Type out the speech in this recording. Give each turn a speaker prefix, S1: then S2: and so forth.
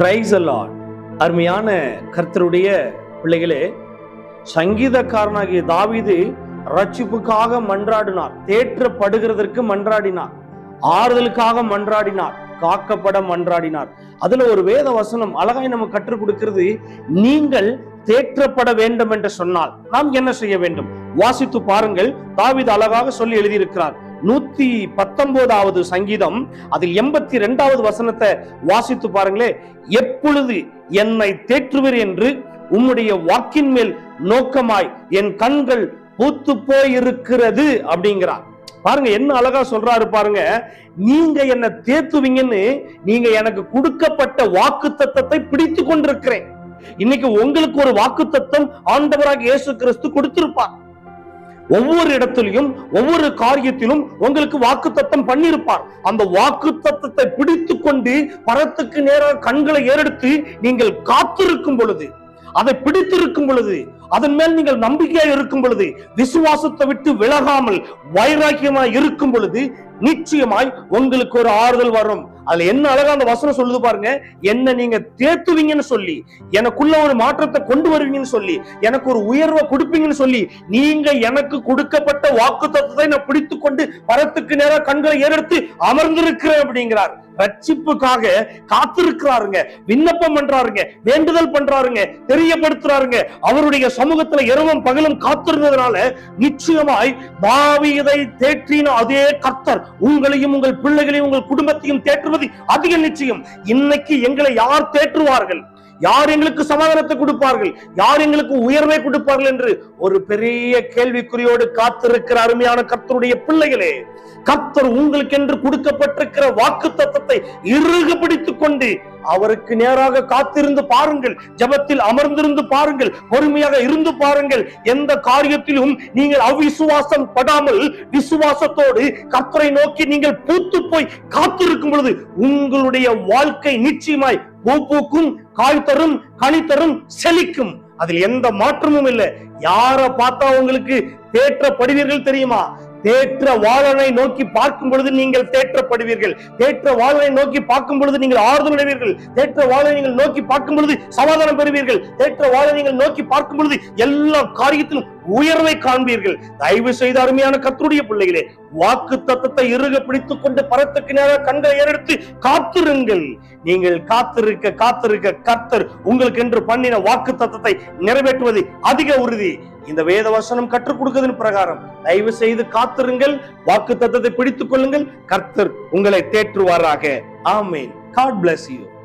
S1: Price allot அருமையான கர்த்தருடைய பிள்ளைகளே சங்கீதக்காரனாகிய தாவிது ரட்சிப்புக்காக மன்றாடினார் தேற்றப்படுகிறதற்கு மன்றாடினார் ஆறுதலுக்காக மன்றாடினார் காக்கப்பட மன்றாடினார். அதுல ஒரு வேத வசனம் அழகாய் நம்ம கற்றுக் கொடுக்கிறது நீங்கள் தேற்றப்பட வேண்டும் என்று சொன்னால் நாம் என்ன செய்ய வேண்டும்? வாசித்து பாருங்கள் தாவித அழகாக சொல்லி எழுதியிருக்கிறார். நூத்தி பத்தொன்பதாவது சங்கீதம் அதில் எண்பத்தி ரெண்டாவது வசனத்தை வாசித்து பாருங்களே. எப்பொழுது என்னை தேற்றுவர் என்று உம்முடைய வாக்கின் மேல் நோக்கமாய் என் கண்கள் பூத்து போயிருக்கிறது அப்படிங்கிறார். பாருங்க என்ன அழகா சொல்றாரு பாருங்க. நீங்க என்ன தேத்துவீங்கன்னு நீங்க எனக்கு கொடுக்கப்பட்ட வாக்கு தத்தத்தை பிடித்து கொண்டிருக்கிறேன். இன்னைக்கு உங்களுக்கு ஒரு வாக்கு தத்தம் ஆண்டவராக இயேசு கிறிஸ்து கொடுத்திருப்பார். ஒவ்வொரு இடத்திலையும் ஒவ்வொரு காரியத்திலும் உங்களுக்கு வாக்கு தத்தம் பண்ணியிருப்பார். அந்த வாக்கு தத்தத்தை பிடித்து கொண்டு பரத்துக்கு நேராக கண்களை ஏறெடுத்து நீங்கள் காத்திருக்கும் பொழுது அதை பிடித்திருக்கும் பொழுது அதன் மேல் நீங்கள் நம்பிக்கையா இருக்கும் பொழுது விசுவாசத்தை விட்டு விலகாமல் வைராக்கியமா இருக்கும் பொழுது நிச்சயமாய் உங்களுக்கு ஒரு ஆறுதல் வரும். அதுல என்ன அழகா அந்த வசனம் சொல்லுது பாருங்க. என்ன நீங்க தேத்துவீங்கன்னு சொல்லி எனக்குள்ள ஒரு மாற்றத்தை கொண்டு வருவீங்கன்னு சொல்லி எனக்கு ஒரு உயர்வை கொடுப்பீங்கன்னு சொல்லி நீங்க எனக்கு கொடுக்கப்பட்ட வாக்கு தத்துவத்தை நான் பிடித்து கொண்டு பரத்துக்கு நேரம் கண்களை ஏறெடுத்து அமர்ந்திருக்கிறேன் அப்படிங்கிறார். ரட்சிப்புக்காக காத்திருக்கிறாருங்க. விண்ணப்பம் பண்றாருங்க. வேண்டுதல் பண்றாருங்க. தெரியப்படுத்துறாருங்க. அவருடைய சமூகத்துல இரவும் பகலும் காத்திருந்ததுனால நிச்சயமாய் தாவீதை தேற்றின அதே கர்த்தர் உங்களையும் உங்கள் பிள்ளைகளையும் உங்கள் குடும்பத்தையும் தேற்றுவது அதிக நிச்சயம். இன்னைக்கு எங்களை யார் தேற்றுவார்கள்? யார் எங்களுக்கு சமாதானத்தை கொடுப்பார்கள்? யார் எங்களுக்கு உயர்வை கொடுப்பார்கள் என்று ஒரு பெரிய கேள்விக்குறியோடு காத்திருக்கிற அருமையான கர்த்தருடைய பிள்ளைகளே கர்த்தர் உங்களுக்கு என்று கொடுக்கப்பட்டிருக்கிற வாக்கு தத்தத்தை இறுக பிடித்துக் கொண்டு அவருக்கு நேராக காத்திருந்து பாருங்கள் ஜபத்தில் அமர்ந்திருந்து பாருங்கள் பொறுமையாக இருந்து பாருங்கள். எந்த காரியத்திலும் நீங்கள் அவிசுவாசம் படாமல் விசுவாசத்தோடு கர்த்தரை நோக்கி நீங்கள் பூத்து போய் காத்திருக்கும் பொழுது உங்களுடைய வாழ்க்கை நிச்சயமாய் பூப்பூக்கும் காய் தரும் கனி தரும் செழிக்கும். அதில் எந்த மாற்றமும் இல்லை. யார பார்த்தா உங்களுக்கு தேற்றப்படுவீர்கள் தெரியுமா? தேற்ற வாழனை நோக்கி பார்க்கும் பொழுது நீங்கள் தேற்றப்படுவீர்கள். தேற்ற வாழனை நோக்கி பார்க்கும் பொழுது நீங்கள் ஆறுதல் அடைவீர்கள் தேற்ற வாழை நீங்கள் நோக்கி பார்க்கும் பொழுது சமாதானம் பெறுவீர்கள். தேற்ற வாழை நீங்கள் நோக்கி பார்க்கும் பொழுது எல்லா காரியத்திலும் உயர்வை காண்பீர்கள். தயவு செய்து அருமையான கத்தருடைய பிள்ளைகளே வாக்கு தத்தத்தை இறுக பிடித்துக் கொண்டு பரத்துக்கு நேராக கண்களை ஏறெடுத்து காத்திருங்கள். நீங்கள் காத்திருக்க காத்திருக்க கர்த்தர் உங்களுக்கு என்று பண்ணின வாக்கு தத்தத்தை நிறைவேற்றுவது அதிக உறுதி. இந்த வேத வசனம் கற்றுக் கொடுக்கிறதன் பிரகாரம் தயவு செய்து காத்திருங்கள் வாக்கு தத்தத்தை பிடித்துக் கொள்ளுங்கள் கர்த்தர் உங்களை தேற்றுவாராக. ஆமேன். God bless you